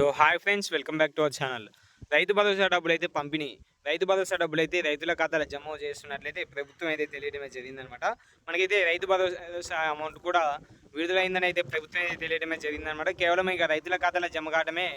So hi friends welcome back to our channel. Rythu Bharosa డబ్బులు అయితే పంపిణీ. రైతు భరోసా డబ్బులు అయితే రైతుల ఖాతాలో జమ చేస్తున్నట్లయితే ప్రభుత్వం అయితే తెలియడమే జరిగిందనమాట. మనకైతే రైతు భరోసా అమౌంట్ కూడా విడుదలైందని అయితే ప్రభుత్వం అయితే తెలియడమే జరిగిందనమాట. కేవలం ఇక రైతుల ఖాతాలో జమ కావడమే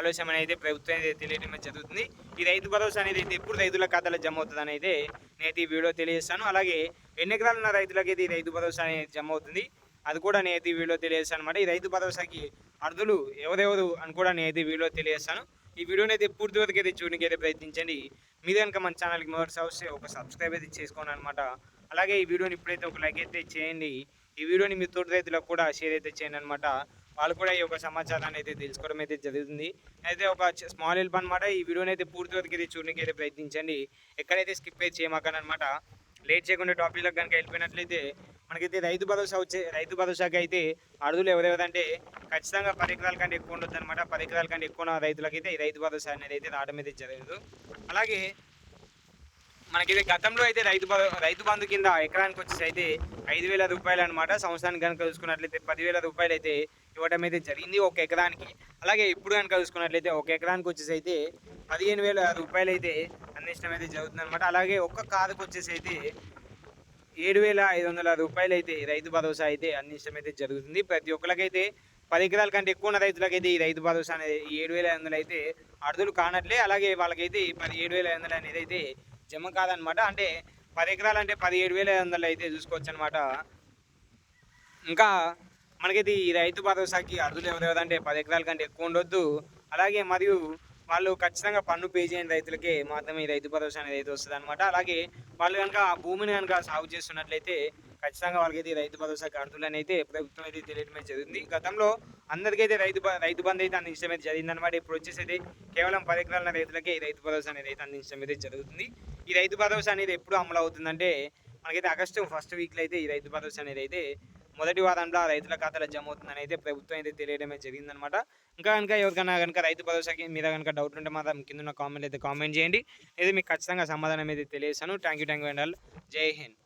ఆలోచన అయితే ప్రభుత్వం అయితే తెలియడమే జరుగుతుంది. ఈ రైతు భరోసా అనేది అయితే ఎప్పుడు రైతుల ఖాతాలో జమ అవుతుందని అయితే నేనైతే ఈ వీడియో తెలియజేస్తాను. అలాగే ఎన్ని ఎకరాలు రైతులకి అయితే ఈ రైతు భరోసా అనేది జమ అవుతుంది? అది కూడా నేనైతే వీడియో తెలియజేస్తాను అనమాట ఈ రైతు భరోసాకి అర్థులు ఎవరెవరు అని కూడా నేనైతే ఈ వీడియో తెలియజేస్తాను. ఈ వీడియోని అయితే పూర్తి వరకు అయితే చూడడానికి అయితే ప్రయత్నించండి. మీరు కనుక మన ఛానల్కి మొదటి వస్తే ఒక సబ్స్క్రైబ్ అయితే చేసుకోండి అనమాట అలాగే ఈ వీడియోని ఇప్పుడైతే ఒక లైక్ అయితే చేయండి. ఈ వీడియోని మీ తోటి రైతులకు కూడా షేర్ అయితే చేయండి అనమాట వాళ్ళు కూడా ఈ యొక్క సమాచారాన్ని అయితే తెలుసుకోవడం అయితే జరుగుతుంది. అయితే ఒక స్మాల్ హెల్ప్ అనమాట ఈ వీడియోని అయితే పూర్తి వరకు అయితే చూడడానికి అయితే ప్రయత్నించండి. ఎక్కడైతే స్కిప్ అయితే చేయమాకనమాట లేట్ చేయకుండా టాపిక్లకు కనుక వెళ్ళిపోయినట్లయితే మనకైతే రైతు భరోసా వచ్చే రైతు భరోసాకి అయితే అడుగులు ఎవరెవరంటే ఖచ్చితంగా పది ఎకరాల కంటే ఎక్కువ ఉండొచ్చు అనమాట పది ఎకరాల కంటే ఎక్కువ రైతులకైతే ఈ రైతు భరోసా అనేది అయితే రావడం అయితే జరగదు. అలాగే మనకి గతంలో అయితే రైతు రైతు బంధు కింద ఎకరానికి వచ్చేసి అయితే ఐదు వేల రూపాయలు అనమాట సంవత్సరానికి కనుక చూసుకున్నట్లయితే పదివేల రూపాయలు అయితే ఇవ్వడం అయితే జరిగింది ఒక ఎకరానికి. అలాగే ఇప్పుడు కనుక చూసుకున్నట్లయితే ఒక ఎకరానికి వచ్చేసి అయితే పదిహేను వేల రూపాయలు అయితే అందించడం అయితే జరుగుతుంది అనమాట అలాగే ఒక్క కారుకు వచ్చేసి అయితే ఏడు వేల ఐదు వందల రూపాయలు అయితే రైతు భరోసా అయితే అందించడం అయితే జరుగుతుంది. ప్రతి ఒక్కరికైతే పది ఎకరాల కంటే ఎక్కువ ఉన్న రైతులకైతే ఈ రైతు భరోసా అనేది ఈ ఏడు వేల ఐదు వందలు అయితే అర్ధులు కానట్లే. అలాగే వాళ్ళకైతే ఈ పది ఏడు వేల ఐదు వందలు అనేది అయితే జమ కాదనమాట. అంటే పది ఎకరాలు అంటే పదిహేడు వేల ఐదు వందలు అయితే చూసుకోవచ్చు అనమాట ఇంకా మనకైతే ఈ రైతు భరోసాకి అర్థులు ఎవరెవరంటే పది ఎకరాల కంటే ఎక్కువ ఉండొద్దు. అలాగే మరియు వాళ్ళు ఖచ్చితంగా పన్ను పే చేయని రైతులకే మాత్రమే ఈ రైతు భరోసా అనేది అయితే వస్తుంది అనమాట అలాగే వాళ్ళు కనుక ఆ భూమిని కనుక సాగు చేస్తున్నట్లయితే ఖచ్చితంగా వాళ్ళకైతే అయితే రైతు భరోసా అర్హులని అయితే ప్రభుత్వం అయితే తెలియడమే జరిగింది గతంలో అందరికైతే రైతు బ- రైతు బంధు అయితే అందించడం అయితే జరిగింది అనమాట ఇప్పుడు వచ్చేసి అయితే కేవలం పది ఎకరాల రైతులకే ఈ రైతు భరోసా అనేది అయితే అందించడం అయితే జరుగుతుంది. ఈ రైతు భరోసా అనేది ఎప్పుడు అమలు అవుతుందంటే మనకైతే ఆగస్టు ఫస్ట్ వీక్లో అయితే ఈ రైతు భరోసా అనేది అయితే మొదటి వారంలో రైతుల ఖాతాలో జమ అవుతుందని అయితే ప్రభుత్వం అయితే తెలియడమే జరిగిందనమాట. ఇంకా కనుక ఎవరికైనా కనుక రైతు భరోసాకి మీద కనుక డౌట్ ఉంటే మాత్రం కింద కామెంట్ అయితే కామెంట్ చేయండి. ఇది మీకు ఖచ్చితంగా సమాధానం అయితే తెలియజేస్తాను. Thank you thank you and all జై హింద్.